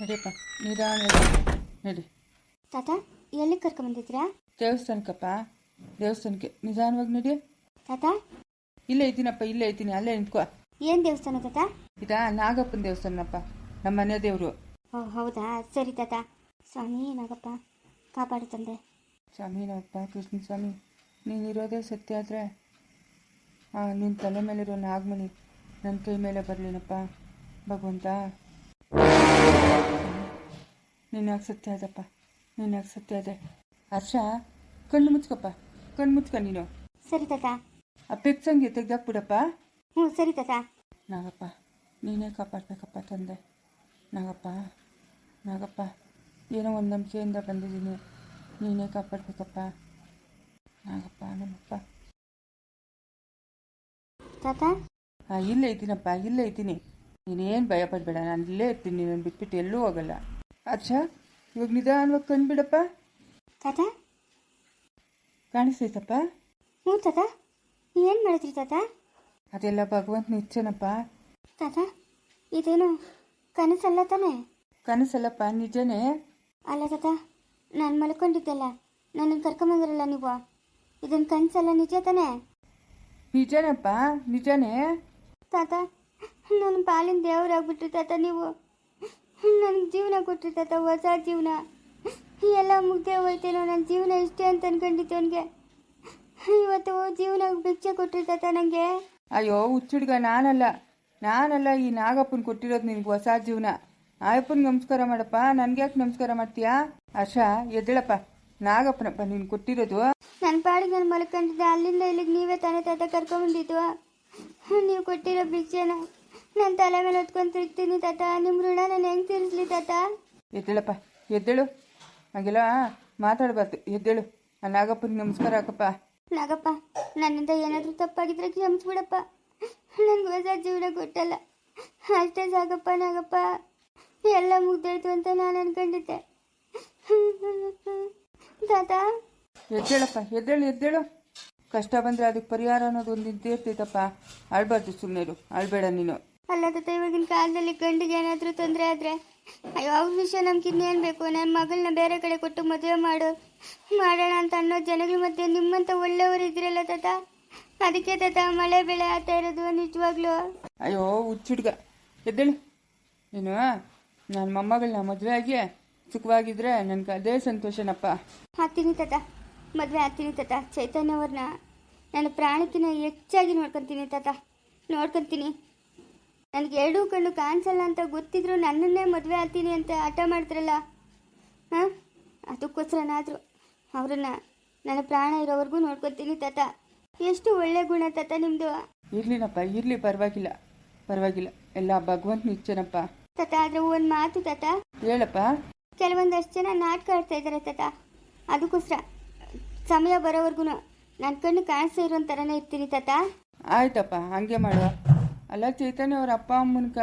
ನಡಿಯಪ್ಪ ನಿಧಾನ ನಡಿ. ತಾತ ಎಲ್ಲಿ ಕರ್ಕೊಂಬಂದಿದ್ದೀರಾ? ದೇವಸ್ಥಾನಕ್ಕಪ್ಪ ದೇವಸ್ಥಾನಕ್ಕೆ ನಿಧಾನವಾಗಿ ನಡಿ. ತಾತ? ಇಲ್ಲೇ ಇದ್ದೀನಪ್ಪ ಇಲ್ಲೇ ಇದ್ದೀನಿ ಅಲ್ಲೇ ನಿಂತ್ಕೋ. ಏನು ದೇವಸ್ಥಾನ ತಾತ? ಇದಾ ನಾಗಪ್ಪನ ದೇವಸ್ಥಾನಪ್ಪ ನಮ್ಮ ಮನೆ ದೇವರು. ಓ ಹೌದಾ? ಸರಿ ತಾತ. ಸ್ವಾಮಿ ನಾಗಪ್ಪ ಕಾಪಾಡು ತಂದೆ. ಸ್ವಾಮಿ ನಾಗಪ್ಪ ಕೃಷ್ಣ ಸ್ವಾಮಿ ನೀನಿರೋದೇ ಸತ್ಯ ಆದರೆ ನಿನ್ನ ತಲೆ ಮೇಲಿರೋ ನಾಗಮಣಿ ನನ್ನ ಕೈ ಮೇಲೆ ಬರಲಿನಪ್ಪ ಭಗವಂತ. ನಿನ್ನಾಗ ಸತ್ಯ ಅದಪ್ಪ ನಿನ್ನಾಗ ಸತ್ಯ ಅದೆ ಹರ್ಷ ಕಣ್ಣು ಮುಚ್ಕಪ್ಪ. ಕಣ್ಣು ಮುಚ್ಕ ನೀನು. ಸರಿ ತಾತ. ಆ ಪೆಕ್ಸಂಗೆ ತೆಗ್ದಾಕ್ಬಿಡಪ್ಪ. ಹ್ಞೂ ಸರಿ ತಾತ. ನಾಗಪ್ಪ ನೀನೇ ಕಾಪಾಡ್ಬೇಕಪ್ಪ ತಂದೆ. ನಾಗಪ್ಪ ನಾಗಪ್ಪ ಏನೋ ಒಂದು ನಂಬಿಕೆಯಿಂದ ಬಂದಿದ್ದೀನಿ. ನೀನೇ ಕಾಪಾಡ್ಬೇಕಪ್ಪ. ನಾಗಪ್ಪ ನಮ್ಮಪ್ಪ. ತಾತ. ಹಾಂ ಇಲ್ಲೇ ಇದ್ದೀನಪ್ಪ ಇಲ್ಲೇ ಇದ್ದೀನಿ. ನೀನೇನು ಭಯ ಪಡಬೇಡ ನಾನು ಇಲ್ಲೇ ಇರ್ತೀನಿ ನೀನು ಬಿಟ್ಬಿಟ್ಟು ಎಲ್ಲೂ ಹೋಗಲ್ಲ. ಅಚ್ಚ ಇವಾಗ ನಿಧಾನವಾಗಿ ಕಂಡುಬಿಡಪ್ಪ. ತಾತ? ಕಾಣಿಸ್ತೈತಪ್ಪ. ಹ್ಞೂ ತಾತ. ಏನು ಮಾಡಿದ್ರಿ ತಾತ? ಅದೆಲ್ಲ ಭಗವಂತನ ಇಚ್ಛೆನಪ್ಪ. ತಾತ ಇದೇನು ಕನಸಲ್ಲ ತಾನೆ? ಕನಸಲ್ಲಪ್ಪ ನಿಜನೇ. ಅಲ್ಲ ತಾತ ನಾನು ಮಲ್ಕೊಂಡಿದ್ದೆಲ್ಲ. ನನ್ನ ಕರ್ಕೊಂಬಂದಿರಲ್ಲ ನೀವು? ಇದನ್ನು ಕನಸಲ್ಲ ನಿಜ ತಾನೆ? ನಿಜನಪ್ಪ ನಿಜನೇ. ತಾತ ನನ್ನ ಪಾಲಿನ ದೇವರಾಗ್ಬಿಟ್ರಿ ತಾತ ನೀವು. ನನಗೆ ಜೀವನ ಕೊಟ್ರಿ ತಾತ ಹೊಸ ಜೀವನ. ಎಲ್ಲ ಮುಗ್ದೇ ಹೋಯ್ತೇನೋ ನನ್ನ ಜೀವನ ಇಷ್ಟೇ ಅಂತ ಅನ್ಕೊಂಡಿತ್ತು ಅವನಿಗೆ. ಇವತ್ತು ಜೀವನ ಭಿಕ್ಷೆ ಕೊಟ್ರಿ ತಾತ ನನಗೆ ಅಯ್ಯೋ ಹುಚ್ಚುಡ್ಗ ನಾನಲ್ಲ. ನಾನಲ್ಲ ಈ ನಾಗಪ್ಪನ ಕೊಟ್ಟಿರೋದು ನಿನಗೆ ಹೊಸ ಜೀವನ. ಆಯಪ್ಪನಿಗೆ ನಮಸ್ಕಾರ ಮಾಡಪ್ಪ. ನನ್ಗೆ ಯಾಕೆ ನಮಸ್ಕಾರ ಮಾಡ್ತೀಯಾ? ಆಶಾ ಎದ್ದಳಪ್ಪ. ನಾಗಪ್ಪನಪ್ಪ ನೀನು ಕೊಟ್ಟಿರೋದು? ನನ್ನ ಪಾಡಿಗೆ ನಾನು ಮಲ್ಕೊಂಡಿದ್ದೆ. ಅಲ್ಲಿಂದ ಇಲ್ಲಿಗೆ ನೀವೇ ತಾನೇ ತಾತ ಕರ್ಕೊಂಡ್ಬಂದಿದ್ವಾ ನೀವು ಕೊಟ್ಟಿರೋ ಭಿಕ್ಷೆನ. ನನ್ನ ತಲೆ ಮೇಲೆ ಹೊತ್ಕೊಂಡು ತಿರುಗ್ತೀನಿ ತಾತ. ನಿಮ್ಮ ಋಣ ನಾನು ಹೆಂಗೆ ತೀರಿಸ್ಲಿ ತಾತ? ಎದ್ದೇಳಪ್ಪ ಎದ್ದೇಳು. ಹಾಗೆಲ್ಲ ಮಾತಾಡಬಾರ್ದು. ಎದ್ದೇಳು. ಆ ನಾಗಪ್ಪನಿಗೆ ನಮಸ್ಕಾರ ಹಾಕಪ್ಪ. ನಾಗಪ್ಪ ನನ್ನಿಂದ ಏನಾದರೂ ತಪ್ಪಾಗಿದ್ರೆ ಕ್ಷಮಿಸ್ಬಿಡಪ್ಪ ನನಗೆ ಹೊಸ ಜೀವನ ಕೊಟ್ಟಲ್ಲ. ಅಷ್ಟೇ ಸಾಕಪ್ಪ ನಾಗಪ್ಪ. ಎಲ್ಲ ಮುಗ್ದೇಳ್ತು ಅಂತ ನಾನು ಅನ್ಕೊಂಡಿದ್ದೆ. ತಾತ? ಎದ್ದೇಳಪ್ಪ ಎದ್ದೇಳು ಎದ್ದೇಳು. ಕಷ್ಟ ಬಂದರೆ ಅದಕ್ಕೆ ಪರಿಹಾರ ಅನ್ನೋದು ಒಂದು ಇದ್ದೇ ಇರ್ತೈತಪ್ಪ. ಆಳ್ಬಾರ್ದು ಸುಮ್ಮನೆ ಆಳ್ಬೇಡ ನೀನು. ಅಲ್ಲ ತಾತ ಇವಾಗಿನ ಕಾಲದಲ್ಲಿ ಗಂಡಿಗೆ ಏನಾದರೂ ತೊಂದರೆ ಆದರೆ ಅಯ್ಯೋ ಅವ್ರ ವಿಷಯ ನಮ್ಗೆ ಇನ್ನೇನು ಬೇಕು? ನನ್ನ ಮಗಳನ್ನ ಬೇರೆ ಕಡೆ ಕೊಟ್ಟು ಮದುವೆ ಮಾಡು. ಮಾಡೋಣ ಅಂತ ಅನ್ನೋ ಜನಗಳ ಮಧ್ಯೆ ನಿಮ್ಮಂತ ಒಳ್ಳೆಯವರು ಇದ್ರಲ್ಲ ತಾತ? ಅದಕ್ಕೆ ತಾತ ಮಳೆ ಬೆಳೆ ಆಗ್ತಾ ಇರೋದು ನಿಜವಾಗ್ಲೂ? ಅಯ್ಯೋ ಹುಚ್ಚುಡ್ಗ ಎದ್ದೇಳು. ಏನು ನನ್ನ ಮೊಮ್ಮಗಳನ್ನ ಮದುವೆ ಆಗಿ ಸುಖವಾಗಿದ್ರೆ ನನಗೆ ಅದೇ ಸಂತೋಷನಪ್ಪ. ಹಾಕ್ತೀನಿ ತಾತ. ಮದುವೆ ಹಾಕ್ತೀನಿ ತಾತ. ಚೈತನ್ಯವ್ರನ್ನ ನನ್ನ ಪ್ರಾಣಕ್ಕಿಂತ ಹೆಚ್ಚಾಗಿ ನೋಡ್ಕೊತೀನಿ ತಾತ. ನೋಡ್ಕೊತೀನಿ. ನನಗೆ ಎರಡೂ ಕಣ್ಣು ಕಾಣಿಸಲ್ಲ ಅಂತ ಗೊತ್ತಿದ್ರು ನನ್ನನ್ನೇ ಮದುವೆ ಆಗ್ತೀನಿ ಅಂತ ಹಠ ಮಾಡ್ತಾರಲ್ಲ? ಹಾಂ? ಅದಕ್ಕೋಸ್ಕರನಾದರೂ ಅವ್ರನ್ನ ನನ್ನ ಪ್ರಾಣ ಇರೋವರೆಗೂ ನೋಡ್ಕೊತೀನಿ ತಾತ. ಎಷ್ಟು ಒಳ್ಳೆ ಗುಣ ತಾತ ನಿಮ್ಮದು ಇರ್ಲಿನಪ್ಪ ಇರ್ಲಿ ಪರವಾಗಿಲ್ಲ ಪರವಾಗಿಲ್ಲ. ಎಲ್ಲ ಭಗವಂತ ಇಚ್ಛೆನಪ್ಪ. ತಾತ ಆದರೆ ಒಂದು ಮಾತು ತಾತ. ಹೇಳಪ್ಪ. ಕೆಲವೊಂದಷ್ಟು ಜನ ನಾಟಕ ಆಡ್ತಾ ಇದ್ದಾರೆ ತಾತ. ಅದಕ್ಕೋಸ್ಕರ ಸಮಯ ಬರೋವರೆಗೂ ನನ್ನ ಕಣ್ಣು ಕಾಣಿಸ್ತಾ ಇರೋ ಥರನೇ ಇರ್ತೀನಿ ತಾತ. ಆಯ್ತಪ್ಪ ಹಂಗೆ ಮಾಡುವ. ಅಲ್ಲ ಚೈತನ್ಯ ಅವ್ರ ಅಪ್ಪ ಅಮ್ಮನ್ಕ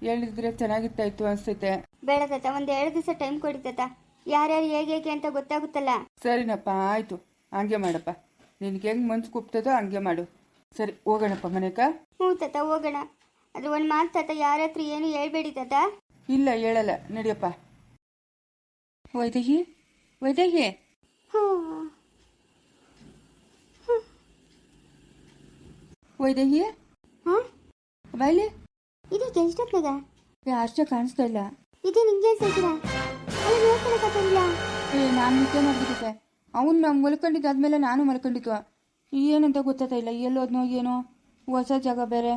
ಹೇಳಿದ್ರೆ ಚೆನ್ನಾಗಿತ್ತಾಯ್ತು ಅನ್ಸುತ್ತೆ. ಬೇಡ ತಾತ ಒಂದು ಎರಡು ದಿವಸ ಟೈಮ್ ಕೊಡಿ ತಾತ. ಯಾರ್ಯಾರು ಹೇಗೆ ಹೇಗೆ ಅಂತ ಗೊತ್ತಾಗುತ್ತಲ್ಲ? ಸರಿನಪ್ಪ ಆಯ್ತು. ಹಂಗೆ ಮಾಡಪ್ಪ. ನಿನ್ಗೆ ಹೆಂಗ್ ಮನ್ಸು ಕುಪ್ತದೋ ಹಂಗೆ ಮಾಡು. ಸರಿ ಹೋಗೋಣಪ್ಪ ಮನೆಕ? ಹ್ಞೂ ತಾತ ಹೋಗೋಣ. ಅದು ಒಂದ್ ಮಾತು ತಾತ ಯಾರ ಹತ್ರ ಏನು ಹೇಳ್ಬೇಡಿ ತಾತ. ಇಲ್ಲ ಹೇಳಲ್ಲ. ನಡಿಯಪ್ಪ. ವೈದೇಹಿ ವೈದೇಹಿ. ಹ್ಞೂ. ವೈದೇಹಿ? ಬಾಯ್ಲಿ ಇದಕ್ಕೆ ಎಷ್ಟೊತ್ತಾಗ ಏ ಅರ್ಶ ಕಾಣಿಸ್ತಾ ಇಲ್ಲ. ಇದು ನಿಂಗೆ ಹೇಳ್ತಾ ಅಲ್ಲಿ ನೋಡ್ಕೊಳಕ್ಕಾಗಲ್ಲ ಏ ನಾನು ನಿದ್ದೆ ಮಾಡ್ಬಿಟ್ಟಿದ್ದೆ ಅವನು ಮಲ್ಕೊಂಡಿದ್ದಾದ್ಮೇಲೆ ನಾನು ಮಲ್ಕೊಂಡಿದ್ವ ಏನಂತ ಗೊತ್ತಾಗ್ತಾ ಇಲ್ಲ. ಎಲ್ಲೋದ್ನೋ ಏನೋ ಹೊಸ ಜಾಗ ಬೇರೆ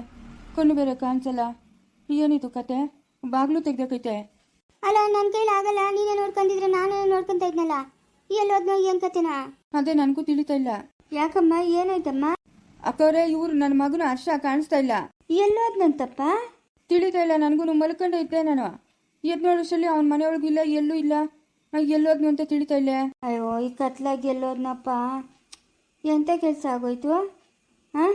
ಕಣ್ಣು ಬೇರೆ ಕಾಣಿಸಲ್ಲ. ಏನಿದು ಕತೆ? ಬಾಗ್ಲು ತೆಗ್ದಕೈತೆ ಅಲ್ಲ ನನ್ನ ಕೈಲಿ ಆಗಲ್ಲ. ನೀನೇ ನೋಡ್ಕೊಂಡಿದ್ರೆ ನಾನೇ ನೋಡ್ಕೊಂತ ಇದ್ನಲ್ಲ. ಎಲ್ಲೋದ್ನೋ ಏನು ಕತೆನಾ? ಅದೇ ನನಗೂ ತಿಳಿತಾ ಇಲ್ಲ. ಯಾಕಮ್ಮ ಏನಾಯ್ತಮ್ಮ? ಅಕ್ಕವ್ರೆ ಇವ್ರು ನನ್ನ ಮಗನ ಹರ್ಷ ಕಾಣಿಸ್ತಾ ಇಲ್ಲ. ಎಲ್ಲೋದ್ನಂತಪ್ಪ ತಿಳಿತಾ ಇಲ್ಲ ನನಗೂ ಮಲ್ಕೊಂಡು ಇದ್ದೆ ನಾನು. ಎದ್ ವರ್ಷಲ್ಲಿ ಅವ್ನ ಮನೆಯೊಳಗು ಇಲ್ಲ ಎಲ್ಲೂ ಇಲ್ಲ. ನಾ ಎಲ್ಲೋದ್ನು ಅಂತ ತಿಳಿತಾ ಇಲ್ಲ. ಅಯ್ಯೋ ಈ ಕತ್ಲಾಗಿ ಎಲ್ಲೋದ್ನಪ್ಪ. ಎಂತ ಕೆಲಸ ಆಗೋಯ್ತು? ಹಾಂ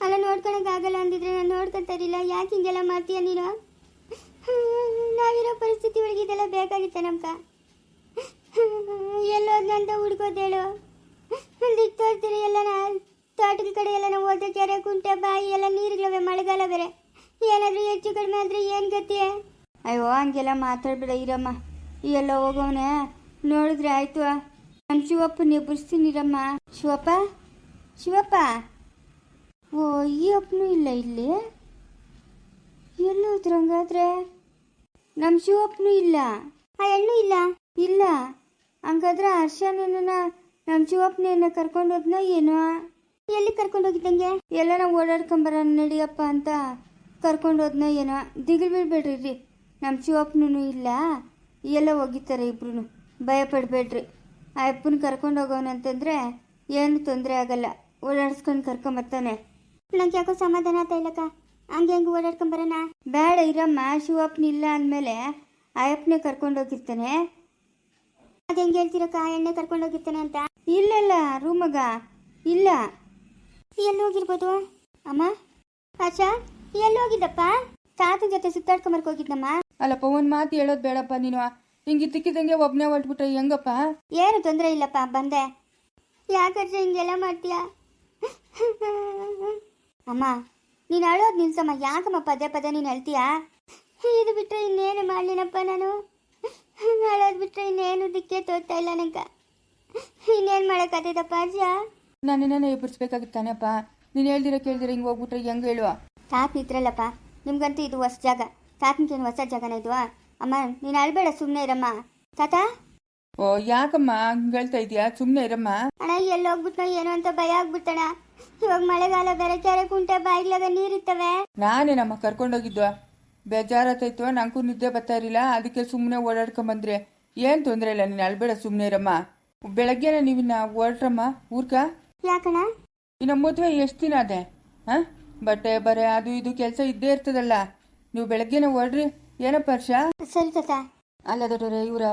ಅಲ್ಲ ನೋಡ್ಕೊಳಕ್ಕಾಗಲ್ಲ ಅಂದಿದ್ರೆ ನಾನು ನೋಡ್ಕೊಂತ ಇರಲಿಲ್ಲ. ಯಾಕೆ ಹಿಂಗೆಲ್ಲ ಮಾಡ್ತೀಯ ನೀನು? ನಾವಿರೋ ಪರಿಸ್ಥಿತಿ ಒಳಗೆ ಇದೆಲ್ಲ ಬೇಕಾಗಿತ್ತ ನಮ್ಕ ಎಲ್ಲೋದ್ನಂತ ಹುಡ್ಕೋದೇಳು ದಿಕ್ ತೋರ್ತೀರಿ ಎಲ್ಲ ತೋಟದ ಕಡೆ ಎಲ್ಲ ನಾವು ಹೋದ ಕೆರೆ ಕುಂಟೆ ಬಾಯಿ ಎಲ್ಲ ನೀರುಗಳವೆ ಮಳೆಗಾಲ ಬೇರೆ ಏನಾದರೂ ಹೆಚ್ಚು ಕಡಿಮೆ ಆದರೆ ಏನು ಗತಿ? ಅಯ್ಯೋ ಹಂಗೆಲ್ಲ ಮಾತಾಡ್ಬೇಡ ಇರಮ್ಮ ಎಲ್ಲ ಹೋಗವನೆ. ನೋಡಿದ್ರೆ ಆಯ್ತು. ನಮ್ಮ ಶಿವಪ್ಪ ಎಬ್ಬರಿಸ್ತೀನಿ ಇರಮ್ಮ. ಶಿವಪ್ಪ? ಶಿವಪ್ಪ? ಓ ಈ ಅಪ್ಪನೂ ಇಲ್ಲ ಇಲ್ಲಿ? ಎಲ್ಲೋದ್ರು ಹಂಗಾದ್ರೆ? ನಮ್ಮ ಶಿವಪ್ಪನೂ ಇಲ್ಲ. ಆ ಹೆಣ್ಣು ಇಲ್ಲ? ಇಲ್ಲ. ಹಂಗಾದ್ರೆ ಹರ್ಷನ ನಮ್ಮ ಶಿವಪ್ಪನ ಕರ್ಕೊಂಡು ಹೋದ್ನೋ ಏನೋ? ಎಲ್ಲಿ ಕರ್ಕೊಂಡು ಹೋಗಿದ್ದಂಗೆ? ಎಲ್ಲ ನಾವು ಓಡಾಡ್ಕೊಂಬರ ನಡಿಯಪ್ಪ ಅಂತ ಕರ್ಕೊಂಡು ಹೋದ್ನ ಏನೋ. ದಿಗಿಲ್ ಬೀಳ್ಬೇಡ್ರಿ ರೀ. ನಮ್ಮ ಶಿವಪ್ಪನೂ ಇಲ್ಲ. ಎಲ್ಲ ಹೋಗಿತಾರೆ ಇಬ್ರು ಭಯ ಪಡ್ಬೇಡ್ರಿ. ಆ ಅಪ್ಪನ ಕರ್ಕೊಂಡು ಹೋಗೋನಂತಂದ್ರೆ ಏನು ತೊಂದರೆ ಆಗಲ್ಲ. ಓಡಾಡ್ಸ್ಕೊಂಡು ಕರ್ಕೊಂಬರ್ತಾನೆ ನಂಗೆ ಯಾಕೋ ಸಮಾಧಾನ ಆತ ಇಲ್ಲಕ್ಕ? ಹಂಗೆ ಹಂಗೆ ಓಡಾಡ್ಕೊಂಬರೋಣ ಬೇಡ ಇರಮ್ಮ ಶಿವಪ್ಪನ ಇಲ್ಲ ಅಂದಮೇಲೆ ಆ ಅಪ್ಪನೇ ಕರ್ಕೊಂಡು ಹೋಗಿರ್ತಾನೆ. ಅದು ಹೆಂಗೆ ಹೇಳ್ತೀರಕ್ಕ? ಎಣ್ಣೆ ಕರ್ಕೊಂಡು ಹೋಗಿರ್ತಾನೆ ಅಂತ? ಇಲ್ಲಲ್ಲ ರೂಮಗ. ಇಲ್ಲ. ಎಲ್ಲಿ ಹೋಗಿರ್ಬೋದು ಅಮ್ಮ ಆಚಾ ಎಲ್ಲಿ ಹೋಗಿದ್ದಪ್ಪ ತಾತನ ಜೊತೆ ಸುತ್ತಾಡ್ಕೊಂಬರ್ಕ್ ಹೋಗಿದ್ನಮ್ಮ. ಅಲ್ಲಪ್ಪ ಒಂದ್ ಮಾತು ಹೇಳೋದು ಬೇಡಪ್ಪ ನೀನು. ಹಿಂಗೆ ತಿಕ್ಕಿದಂಗೆ ಒಬ್ನೇ ಹೊಟ್ಬಿಟ್ರೆ ಹೆಂಗಪ್ಪ? ಏನು ತೊಂದರೆ ಇಲ್ಲಪ್ಪ ಬಂದೆ. ಯಾಕಂದ್ರೆ ಹಿಂಗೆಲ್ಲ ಮಾಡ್ತೀಯ? ಅಮ್ಮ ನೀನು ಅಳೋದು ನಿಲ್ಸಮ್ಮ. ಯಾಕಮ್ಮ ಪದೇ ಪದೇ ನೀನು ಅಳ್ತೀಯಾ ಇದು ಬಿಟ್ಟರೆ ಇನ್ನೇನು ಮಾಡಲಿನಪ್ಪ ನಾನು? ಅಳೋದು ಬಿಟ್ಟರೆ ಇನ್ನೇನು ದಿಕ್ಕೇ ತೋರ್ತಾ ಇಲ್ಲ ನಂಗೆ. ಇನ್ನೇನು ಮಾಡೋಕ್ಕಾಗ್ತೈತಪ್ಪ ಅಜ್ಜ? ನನ್ನನ್ನೇ ಎಬ್ಬರಿಸ್ಬೇಕಾಗಿತ್ತಾನಪ್ಪ ನೀನು ಹೇಳ್ದಿರೋ ಕೇಳ್ದಿರ ಹಿಂಗೆ ಹೋಗ್ಬಿಟ್ರೆ ಹೆಂಗೆ ಹೇಳುವ? ತಾತ ಇದ್ರಲ್ಲಪ್ಪ ನಿಮ್ಗಂತೂ ಇದು ಹೊಸ ಜಾಗ. ತಾತನಿಗೇನು ಹೊಸ ಜಾಗನ ಇದು? ಅಮ್ಮ ನೀನು ಅಳ್ಬೇಡ ಸುಮ್ಮನೆ ಇರಮ್ಮ. ತಾತ? ಓ ಯಾಕಮ್ಮ ಹಂಗೆ ಹೇಳ್ತಾ ಇದೀಯಾ? ಸುಮ್ಮನೆ ಇರಮ್ಮ. ಅಣ್ಣ ಎಲ್ಲಿ ಹೋಗ್ಬಿಟ್ನೋ ಏನೋ ಅಂತ ಭಯ ಆಗ್ಬಿಟ್ಟಣ ಇವಾಗ ಮಳೆಗಾಲ ಬೇರೆ ಕೆರೆ ಕುಂಟೆ ಬಾಯಿಲಾಗ ನೀರಿರ್ತವೆ ನಾನೇನಮ್ಮ ಕರ್ಕೊಂಡೋಗಿದ್ದು. ಬೇಜಾರತ್ತಾಯ್ತು ನಂಗೂ ನಿದ್ದೆ ಬರ್ತಾ ಇರಲಿಲ್ಲ ಅದಕ್ಕೆ ಸುಮ್ಮನೆ ಓಡಾಡ್ಕೊಂಬಂದ್ರೆ ಏನು ತೊಂದರೆ ಇಲ್ಲ ನೀನು ಅಳ್ಬೇಡ ಸುಮ್ಮನೆ ಇರಮ್ಮ. ಬೆಳಗ್ಗೆನ ನೀವಿನ್ನ ಹೊರಟ್ರಮ್ಮ ಊರ್ಕ ಯಾಕಣ್ಣ? ಇನ್ನು ಮದುವೆ ಎಷ್ಟು ದಿನ ಅದೇ? ಹಾಂ? ಬಟ್ಟೆ ಬರೆ ಅದು ಇದು ಕೆಲಸ ಇದ್ದೇ ಇರ್ತದಲ್ಲ. ನೀವು ಬೆಳಗ್ಗೆನೇ ಹೊರಡ್ರಿ. ಏನಪ್ಪ ಹರ್ಷ ಸರಿ ತಾತ. ಅಲ್ಲ ದೊಡ್ಡವ್ರೆ ಇವರ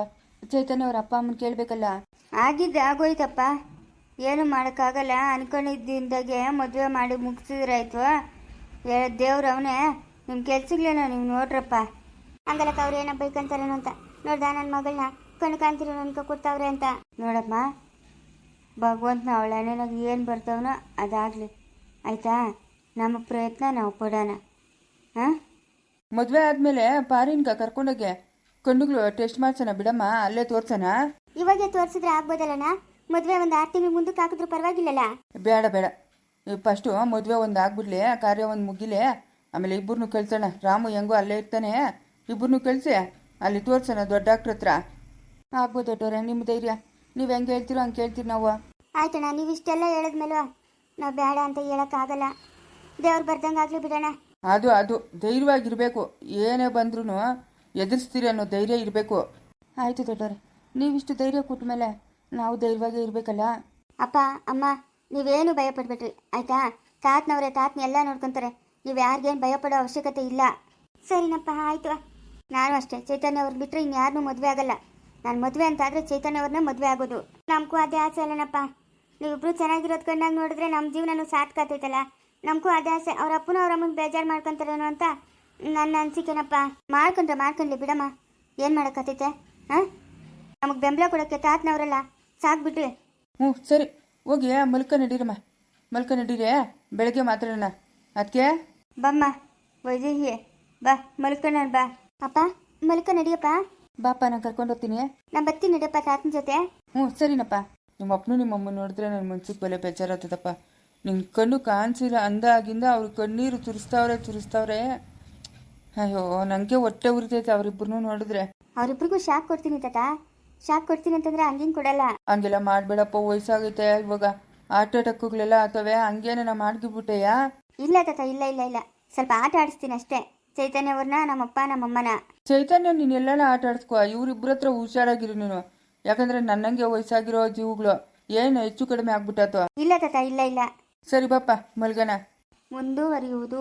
ಚೈತನ್ಯ ಅವ್ರ ಅಪ್ಪ ಅಮ್ಮನ ಕೇಳಬೇಕಲ್ಲ. ಆಗಿದ್ದೆ ಆಗೋಯ್ತಪ್ಪ. ಏನು ಮಾಡೋಕ್ಕಾಗಲ್ಲ. ಅನ್ಕೊಂಡಿದ್ದಿಂದಾಗೆ ಮದುವೆ ಮಾಡಿ ಮುಗಿಸಿದ್ರಾಯ್ತು. ದೇವ್ರು ಅವನೇ ನಿಮ್ಮ ಕೆಲ್ಸಗಳೇನೋ ನೀವು ನೋಡ್ರಪ್ಪ. ಹಂಗಲಕ್ಕ ಅವ್ರು ಏನೋ ಬೈಕಂತಾರೇನೋ ಅಂತ. ನೋಡ್ದ ನನ್ನ ಮಗಳನ್ನ ಕಣ್ಣು ನನ್ಕ ಅನ್ಕೊ ಕೊಡ್ತಾವ್ರೆ ಅಂತ. ನೋಡಮ್ಮ ಭಗವಂತನ ಅವಳ ಹಣೆನಾಗ ಏನು ಬರ್ತವನೋ ಅದಾಗಲಿ. ಆಯಿತಾ? ನಮ್ಮ ಪ್ರಯತ್ನ ನಾವು ಪಡೋಣ. ಹಾಂ ಮದುವೆ ಆದಮೇಲೆ ಪಾರಿನ್ಕ ಕರ್ಕೊಂಡೋಗಿ ಕಣ್ಣುಗಳು ಟೆಸ್ಟ್ ಮಾಡ್ಸೋಣ ಬಿಡಮ್ಮ ಅಲ್ಲೇ ತೋರ್ಸೋಣ. ಇವಾಗೆ ತೋರಿಸಿದ್ರೆ ಆಗ್ಬೋದಲ್ಲಣ್ಣ? ಮದುವೆ ಒಂದು ಆರು ತಿಂಗಳು ಮುಂದಕ್ಕೆ ಹಾಕಿದ್ರು ಪರವಾಗಿಲ್ಲಲ್ಲ? ಬೇಡ ಬೇಡ. ಫಸ್ಟು ಮದುವೆ ಒಂದು ಆಗ್ಬಿಡ್ಲಿ ಕಾರ್ಯ ಒಂದು ಮುಗಿಲಿ. ಆಮೇಲೆ ಇಬ್ಬರನ್ನು ಕಳ್ಸೋಣ. ರಾಮು ಹೆಂಗೋ ಅಲ್ಲೇ ಇರ್ತಾನೆ. ಇಬ್ಬರನ್ನು ಕಳಿಸಿ ಅಲ್ಲಿ ತೋರ್ಸೋಣ ದೊಡ್ಡ ಡಾಕ್ಟ್ರ್ ಹತ್ರ. ಆಗ್ಬೋದು ದೊಡ್ಡವ್ರೆ ನಿಮ್ಮ ಧೈರ್ಯ. ನೀವು ಹೆಂಗೆ ಹೇಳ್ತೀರೋ ಹಂಗೆ ಕೇಳ್ತೀರಿ ನಾವು. ಆಯ್ತಣ್ಣ ನೀವು ಇಷ್ಟೆಲ್ಲ ಹೇಳಿದ್ಮೇಲೂ ನಾವು ಬೇಡ ಅಂತ ಹೇಳೋಕ್ಕಾಗಲ್ಲ ದೇವ್ರು ಬರ್ದಂಗೆ ಆಗಲಿ ಬಿಡೋಣ. ಅದು ಅದು. ಧೈರ್ಯವಾಗಿರಬೇಕು ಏನೇ ಬಂದ್ರೂ ಎದುರಿಸ್ತೀರಿ ಅನ್ನೋ ಧೈರ್ಯ ಇರಬೇಕು. ಆಯಿತು ದೊಡ್ಡವ್ರೆ ನೀವಿಷ್ಟು ಧೈರ್ಯ ಕೊಟ್ಟ ಮೇಲೆ ನಾವು ಧೈರ್ಯವಾಗೇ ಇರಬೇಕಲ್ಲ? ಅಪ್ಪ ಅಮ್ಮ ನೀವೇನು ಭಯ ಪಡ್ಬೇಡ್ರಿ ಆಯ್ತಾ? ತಾತನವ್ರೆ ತಾತನ ಎಲ್ಲ ನೋಡ್ಕೊಂತಾರೆ. ನೀವು ಯಾರಿಗೇನು ಭಯಪಡೋ ಅವಶ್ಯಕತೆ ಇಲ್ಲ. ಸರಿನಪ್ಪ ಆಯ್ತು. ನಾನು ಅಷ್ಟೇ. ಚೈತನ್ಯ ಅವ್ರು ಬಿಟ್ಟರೆ ಇನ್ಯಾರನ್ನೂ ಮದುವೆ ಆಗಲ್ಲ. ನಾನು ಮದುವೆ ಅಂತ ಆದರೆ ಚೈತನ್ಯ ಅವ್ರನ್ನ ಮದುವೆ ಆಗೋದು. ನಮಗೂ ಅದೇ ಆಸೆ ಅಲ್ಲನಪ್ಪ. ನೀವಿಬ್ರು ಚೆನ್ನಾಗಿರೋದು ಕಂಡಂಗೆ ನೋಡಿದ್ರೆ ನಮ್ಮ ಜೀವನನೂ ಸಾರ್ಥಕತೈತಲ್ಲ ನಮಗೂ ಅದೇ ಆಸೆ. ಅವ್ರ ಅಪ್ಪನೂ ಅವ್ರ ಅಮ್ಮನ ಬೇಜಾರು ಮಾಡ್ಕೊಂತಾರೇನೋ ಅಂತ ನನ್ನ ಅನ್ಸಿಕೆನಪ್ಪ. ಮಾಡ್ಕೊಂಡ್ರೆ ಮಾಡ್ಕೊಂಡ್ಲಿ ಬಿಡಮ್ಮ. ಏನು ಮಾಡೋಕ್ಕತ್ತೈತೆ ಹಾಂ? ನಮಗೆ ಬೆಂಬಲ ಕೊಡೋಕ್ಕೆ ತಾತನವರಲ್ಲ. ಸಾಕ್ಬಿಟ್ರಿ ಹ್ಞೂ ಸರಿ. ಹೋಗಿ ಮಲ್ಕ ನಡೀರಮ್ಮ. ಮಲ್ಕ ನಡೀರಿ ಬೆಳಗ್ಗೆ ಮಾತಾಡೋಣ. ಅದಕ್ಕೆ ಬಮ್ಮ ವೈದೇಹಿ ಬಾ ಮಲ್ಕಣ ಬಾ. ಅಪ್ಪ ಮಲ್ಕ ನಡಿಯಪ್ಪ. ಬಾಪ ನಾನು ಕರ್ಕೊಂಡು ಹೋಗ್ತೀನಿ. ನಾನು ಬರ್ತೀನಿ ನಡಿಯಪ್ಪ ತಾತನ ಜೊತೆ. ಹ್ಞೂ ಸರಿನಪ್ಪ. ನಿಮ್ಮ ಅಪ್ಪನು ನಿಮ್ಮ ಅಮ್ಮ ನೋಡಿದ್ರೆ ನನ್ನ ಮನ್ಸಿಗೆ ಬಲೆ ಬೇಜಾರಾಗ್ತದಪ್ಪ. ನಿನ್ನ ಕಣ್ಣು ಕಾಣಿಸಿಲ್ಲ ಅಂದಾಗಿಂದ ಅವ್ರ ಕಣ್ಣೀರು ತುರಿಸ್ತಾವ್ರೆ ತುರಿಸ್ತಾವ್ರೆ. ಅಯ್ಯೋ ನನಗೆ ಹೊಟ್ಟೆ ಉರಿತೈತೆ ಅವರಿಬ್ಬರನ್ನೂ ನೋಡಿದ್ರೆ. ಅವರಿಬ್ರಿಗೂ ಶಾಕ್ ಕೊಡ್ತೀನಿ ತಾತ. ಶಾಕ್ ಕೊಡ್ತೀನಿ ಅಂತಂದ್ರೆ ಹಂಗಿಂಗ್ ಕೊಡಲ್ಲ. ಹಂಗೆಲ್ಲ ಮಾಡಬೇಡಪ್ಪ ವಯಸ್ಸಾಗೈತೆ ಇವಾಗ. ಆಟ ಟಕ್ಕುಗಳೆಲ್ಲ ಆತವೆ ಹಂಗೇನ ಮಾಡ್ಗಿಬಿಟ್ಟೆಯಾ? ಇಲ್ಲ ತಾತ ಇಲ್ಲ ಇಲ್ಲ ಇಲ್ಲ. ಸ್ವಲ್ಪ ಆಟ ಆಡಿಸ್ತೀನಿ ಅಷ್ಟೇ. ಚೈತನ್ಯ ಅವ್ರನ್ನ ನಮ್ಮಪ್ಪ ನಮ್ಮಮ್ಮನ. ಚೈತನ್ಯ ನೀನು ಎಲ್ಲೆಲ್ಲ ಆಟ ಆಡಿಸ್ಕೊ? ಇವ್ರಿಬ್ರ ಹತ್ರ ಹುಷಾರಾಗಿರು ನೀನು. ಯಾಕಂದ್ರೆ ನನ್ನಂಗೆ ವಯಸ್ಸಾಗಿರೋ ಜೀವಗಳು ಏನು ಹೆಚ್ಚು ಕಡಿಮೆ ಆಗ್ಬಿಟ್ಟಾತು ಇಲ್ಲ ತಾತ ಇಲ್ಲ ಇಲ್ಲ. ಸರಿ ಬಾಪ್ಪ ಮಲ್ಗನ ಮುಂದುವರಿಯುವುದು.